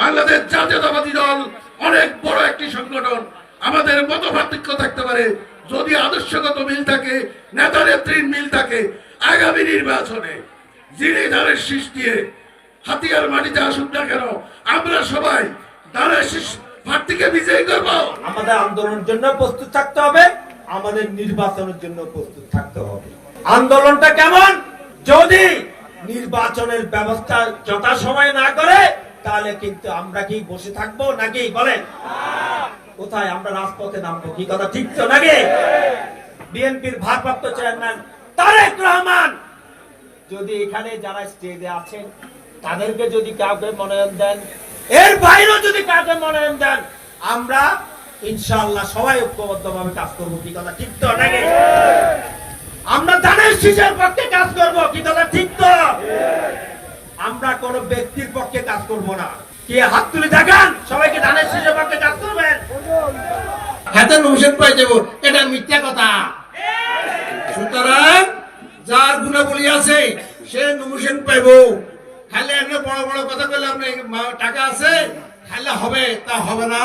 বাংলাদেশ জাতীয়তাবাদী দল অনেক বড় একটি সংগঠন। আমাদের মত পার্থক্য থাকতে পারে যদি আদর্শগত মিল থাকে, নেতা নেত্রীর মিল থাকে, আগামী নির্বাচনে যিনি ধানের শীষ দিয়ে হাতিয়ার মাটিতে আসুক না কেন, আমরা সবাই ধানের শীষ প্রার্থীকে বিজয়ী করব। আমাদের আন্দোলনের জন্য প্রস্তুত থাকতে হবে, আমাদের নির্বাচনের জন্য প্রস্তুত থাকতে হবে। আন্দোলনটা কেমন? যদি নির্বাচনের ব্যবস্থা যথাসময়ে না করে তাহলে কিন্তু আমরা কি বসে থাকব নাকি? বলেন। কোথায় আমরা রাজপথে নামবো? কি কথা, ঠিক তো নাকি? বিএনপির ভারপ্রাপ্ত চেয়ারম্যান তারেক রহমান। যদি এখানে যারা স্টেজে আছেন, তাদেরকে যদি কাউকে মনোনয়ন দেন, এর বাইরেও যদি কাউকে মনোনয়ন দেন, আমরা ইনশাআল্লাহ সবাই ঐক্যবদ্ধভাবে কাজ করব। কি কথা, ঠিক তো নাকি? আমরা ধানের শীষের পক্ষে কাজ করব কি কথা ঠিক তো আমরা কোন ব্যক্তির পক্ষে কাজ করব না। কি হাত তুলে দেখান? সবাইকে ধানের শীষের পক্ষে কাজ করবেন। হাতের হোসেন পাই দেব। এটা মিথ্যা কথা। সুতরাং যার গুণাবলী আছে, সে নুমুসেন পাইব। খালি এমনি বড় বড় কথা বললে আপনি টাকা আছে, খাইলে হবে, তা হবে না।